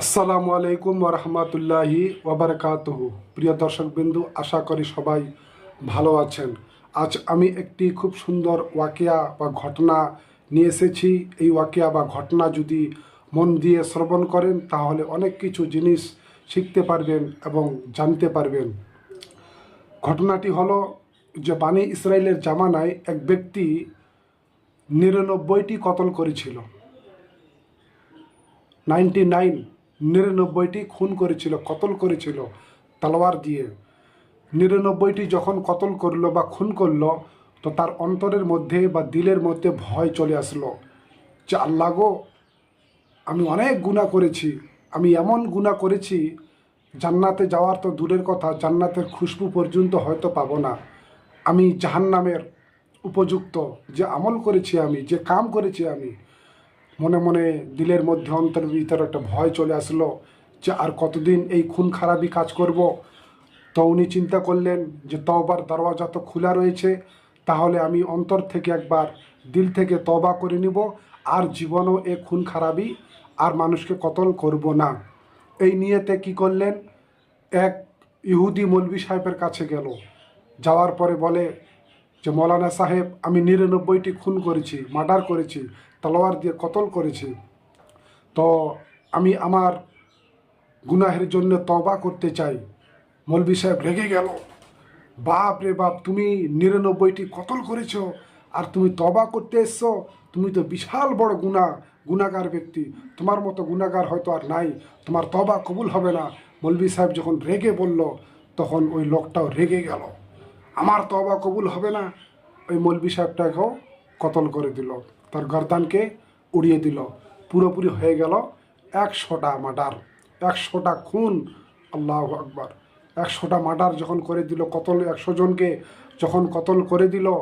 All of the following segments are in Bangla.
আসসালামু আলাইকুম ওরহমতুল্লাহি ওবরকাতহু প্রিয় দর্শকবিন্দু, আশা করি সবাই ভালো আছেন। আজ আমি একটি খুব সুন্দর ওয়াকিয়া বা ঘটনা নিয়ে এসেছি। এই ওয়াকিয়া বা ঘটনা যদি মন দিয়ে শ্রবণ করেন, তাহলে অনেক কিছু জিনিস শিখতে পারবেন এবং জানতে পারবেন। ঘটনাটি হলো যে বাণী ইসরায়েলের জামানায় এক ব্যক্তি নিরানব্বইটি কতল করেছিল। নাইনটি নাইন নিরানব্বইটি খুন করেছিল, কতল করেছিল, তালোয়ার দিয়ে। নিরানব্বইটি যখন কতল করল বা খুন করল, তো তার অন্তরের মধ্যে বা দিলের মধ্যে ভয় চলে আসলো যে, আল্লাহ গো, আমি অনেক গুণা করেছি, আমি এমন গুণা করেছি, জান্নাতে যাওয়ার তো দূরের কথা, জান্নাতের খুশবু পর্যন্ত হয়তো পাবো না। আমি জাহান্নামের উপযুক্ত, যে আমল করেছি আমি, যে কাম করেছি আমি মনে মনে দিলের মধ্যে অন্তরের ভিতরে একটা ভয় চলে আসলো যে আর কতদিন এই খুন খারাপই কাজ করব? তো উনি চিন্তা করলেন যে তওবার দরওয়াজা তো খোলা রয়েছে, তাহলে আমি অন্তর থেকে একবার দিল থেকে তবা করে নিব, আর জীবনও এ খুন খারাপই আর মানুষকে কতল করব না। এই নিয়েতে কি করলেন? এক ইহুদি মৌলবি সাহেবের কাছে গেল। যাওয়ার পরে বলে যে, মৌলানা সাহেব, আমি নিরানব্বইটি খুন করেছি, মার্ডার করেছি তলোয়ার দিয়ে কতল করেছে, তো আমি আমার গুনাহের জন্য তবা করতে চাই। মৌলবি সাহেব রেগে গেল। বাপ রে বাপ, তুমি নিরানব্বইটি কতল করেছ আর তুমি তবা করতে এসছো? তুমি তো বিশাল বড় গুণা গুণাগার ব্যক্তি। তোমার মতো গুণাগার হয়তো আর নাই। তোমার তবা কবুল হবে না। মৌলবি সাহেব যখন রেগে বলল, তখন ওই লোকটাও রেগে গেল। আমার তবা কবুল হবে না। ওই মৌলবি সাহেবটাকেও কতল করে দিল। তার গর্দানকে উড়িয়ে দিল। পুরোপুরি হয়ে গেল একশোটা মার্ডার। একশোটা খুন, আল্লাহ আকবার। একশোটা মার্ডার যখন করে দিল, কতল, একশো জনকে যখন কতল করে দিল,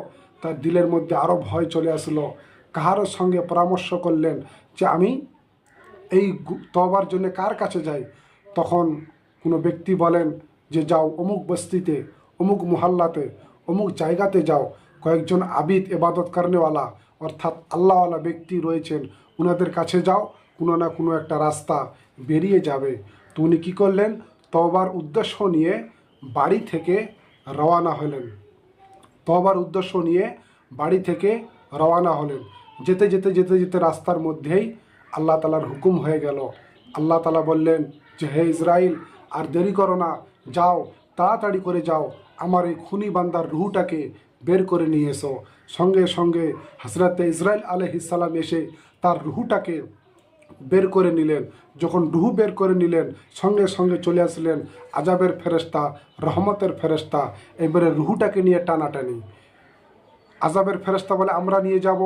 তার দিলের মধ্যে আরও ভয় চলে আসলো। কাহারও সঙ্গে পরামর্শ করলেন যে, আমি এই তবার জন্য কার কাছে যাই? তখন কোনো ব্যক্তি বলেন যে, যাও অমুক বস্তিতে, অমুক মহল্লাতে, অমুক জায়গাতে যাও। কয়েকজন আবিদ এবাদত কারণেওয়ালা অর্থাৎ আল্লাহওয়ালা ব্যক্তি রয়েছেন ওনাদের কাছে যাও, কোনো না কোনো একটা রাস্তা বেরিয়ে যাবে। তো উনি কী করলেন? তবার উদ্দেশ্য নিয়ে বাড়ি থেকে রওয়ানা হলেন। তবার উদ্দেশ্য নিয়ে বাড়ি থেকে রওয়ানা হলেন। যেতে যেতে যেতে যেতে রাস্তার মধ্যেই আল্লাহ তালার হুকুম হয়ে গেল। আল্লাহ তালা বললেন যে, হে ইসরাইল আর দেরি করো না। যাও, তাড়াতাড়ি করে যাও। আমার এই খুনি বান্দার রুহুটাকে বের করে নিয়ে এসো। সঙ্গে সঙ্গে হজরতে ইসরাইল আলহিসাল্লাম এসে তার রুহুটাকে বের করে নিলেন। যখন রুহু বের করে নিলেন, সঙ্গে সঙ্গে চলে আসলেন আজাবের ফেরেস্তা রহমতের ফেরেস্তা এবারে রুহুটাকে নিয়ে টানাটানি। আজাবের ফেরেস্তা বলে, আমরা নিয়ে যাব।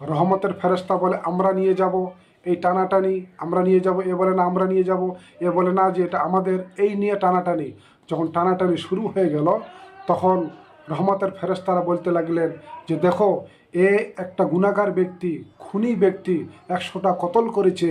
রহমতের ফেরেস্তা বলে, আমরা নিয়ে যাব। এই টানাটানি, আমরা নিয়ে যাব, এ বলে না, আমরা নিয়ে যাব, এ বলে না যে এটা আমাদের, এই নিয়ে টানাটানি। যখন টানাটানি শুরু হয়ে গেল, তখন রহমতের ফেরেস্তারা বলতে লাগলেন যে, দেখো, এ একটা গুণাগার ব্যক্তি, খুনি ব্যক্তি, একশোটা কতল করেছে,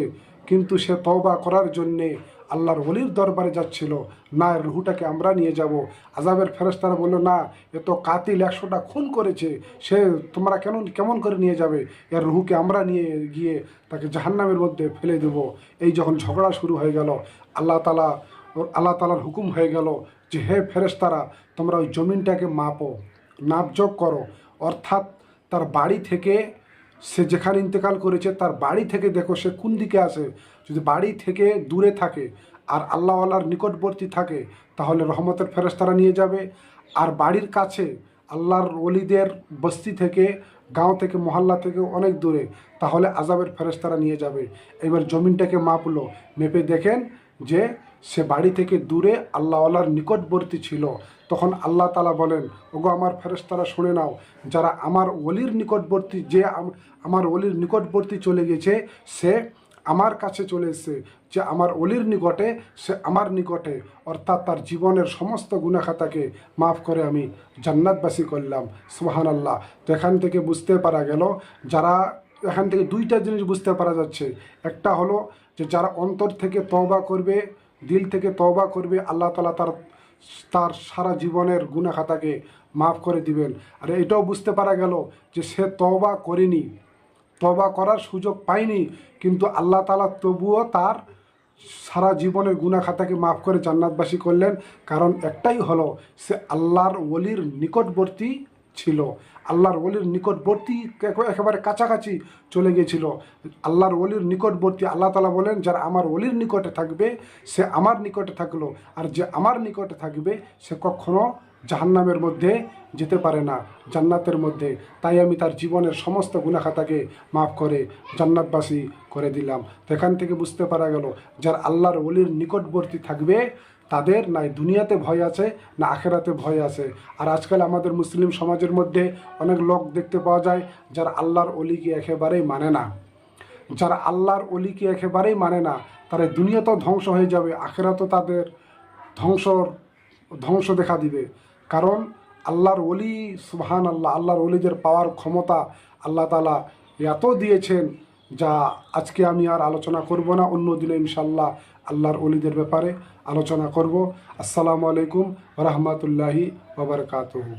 কিন্তু সে তওবা করার জন্যে আল্লাহর ওলির দরবারে যাচ্ছিল, না, এর রুহুটাকে আমরা নিয়ে যাব। আজাবের ফেরেস্তারা বলল, না, এ তো কাতিল একশোটা খুন করেছে, সে তোমরা কেন, কেমন করে নিয়ে যাবে? এর রুহুকে আমরা নিয়ে গিয়ে তাকে জাহান্নামের মধ্যে ফেলে দেবো। এই যখন ঝগড়া শুরু হয়ে গেল, আল্লাহ তালা আল্লাহ তালার হুকুম হয়ে গেল যে, হে ফেরেস্তারা তোমরা ওই জমিনটাকে মাপো, নাপযোগ করো। অর্থাৎ তার বাড়ি থেকে সে যেখানে ইন্তেকাল করেছে, তার বাড়ি থেকে দেখো সে কোন দিকে আসে যদি বাড়ি থেকে দূরে থাকে আর আল্লাহ আল্লাহর নিকটবর্তী থাকে, তাহলে রহমতের ফেরেস্তারা নিয়ে যাবে। আর বাড়ির কাছে আল্লাহর ওলিদের বস্তি থেকে, গাঁও থেকে, মহল্লা থেকে অনেক দূরে, তাহলে আজাবের ফেরেস্তারা নিয়ে যাবে। এবার জমিনটাকে মাপলো, মেপে দেখেন যে সে বাড়ি থেকে দূরে আল্লাহওয়ালার নিকটবর্তী ছিল। তখন আল্লাহ তালা বলেন, ওগো আমার ফেরেস্তারা শুনে নাও, যারা আমার ওলির নিকটবর্তী, যে আম- আমার ওলির নিকটবর্তী চলে গেছে সে আমার কাছে চলে এসেছে। যে আমার অলির নিকটে, সে আমার নিকটে। অর্থাৎ তার জীবনের সমস্ত গুণাখাতাকে মাফ করে আমি জান্নাতবাসী করলাম। সুহান আল্লাহ তো এখান থেকে বুঝতে পারা গেল, যারা, এখান থেকে দুইটা জিনিস বুঝতে পারা যাচ্ছে। একটা হলো যে যারা অন্তর থেকে তওবা করবে, দিল থেকে তওবা করবে, আল্লাহ তালা তার তার সারা জীবনের গুণাখাতাকে মাফ করে দিবেন। আর এটাও বুঝতে পারা গেল যে সে তবা করেনি। তবা করার সুযোগ পায়নি, কিন্তু আল্লাহ তালা তবুও তার সারা জীবনের গুণা খাতাকে মাফ করে জান্নাতবাসী করলেন। কারণ একটাই হলো, সে আল্লাহর ওলির নিকটবর্তী ছিল। আল্লাহর ওলির নিকটবর্তী একে- একেবারে কাছাকাছি চলে গেছিল আল্লাহর ওলির নিকটবর্তী আল্লাহ তালা বলেন, যারা আমার ওলির নিকটে থাকবে, সে আমার নিকটে থাকল। আর যে আমার নিকটে থাকবে, সে কখনো জাহান্নামের মধ্যে যেতে পারে না, জান্নাতের মধ্যে। তাই আমি তার জীবনের সমস্ত গুণাখাতাকে মাফ করে, জান্নাতবাসী করে দিলাম। তো এখান থেকে বুঝতে পারা গেল, যার আল্লাহর অলির নিকটবর্তী থাকবে, তাদের না দুনিয়াতে ভয় আছে, না আখেরাতে ভয় আছে। আর আজকাল আমাদের মুসলিম সমাজের মধ্যে অনেক লোক দেখতে পাওয়া যায়, যারা আল্লাহর অলিকে একেবারেই মানে না। যারা আল্লাহর অলিকে একেবারেই মানে না, তারা দুনিয়া তো ধ্বংস হয়ে যাবে আখেরা তো তাদের ধ্বংসর, ধ্বংস দেখা দিবে। কারণ আল্লাহর অলি সুহান আল্লাহ আল্লাহর অলিদের পাওয়ার ক্ষমতা আল্লাহ তালা এত দিয়েছেন যা আজকে আমি আর আলোচনা করব না, অন্য দিনে ইনশাল্লাহ আল্লাহর অলিদের ব্যাপারে আলোচনা করব। আসসালামু আলাইকুম রহমতুল্লাহি বাবরকাতুহু